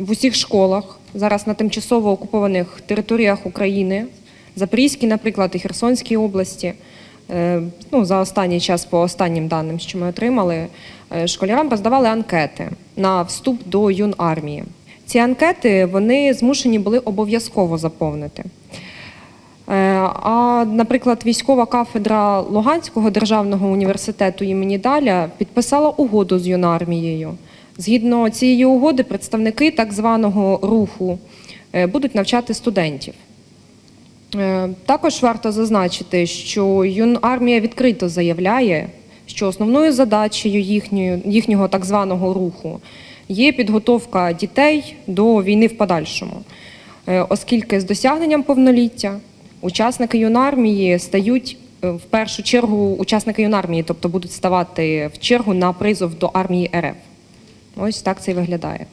В усіх школах зараз на тимчасово окупованих територіях України, Запорізькій, наприклад, і Херсонській області. е, Ну, за останній час, по останнім даним, що ми отримали, е, школярам роздавали анкети на вступ до юнармії. Ці анкети вони змушені були обов'язково заповнити. Е, А, наприклад, військова кафедра Луганського державного університету імені Даля підписала угоду з юнармією. Згідно цієї угоди, представники так званого руху е, будуть навчати студентів. Е, Також варто зазначити, що юнармія відкрито заявляє, що основною задачею їхньої, їхнього так званого руху є підготовка дітей до війни в подальшому, Е, оскільки з досягненням повноліття учасники юнармії стають в першу чергу учасники юнармії, тобто будуть ставати в чергу на призов до армії РФ. Ось так це і виглядає.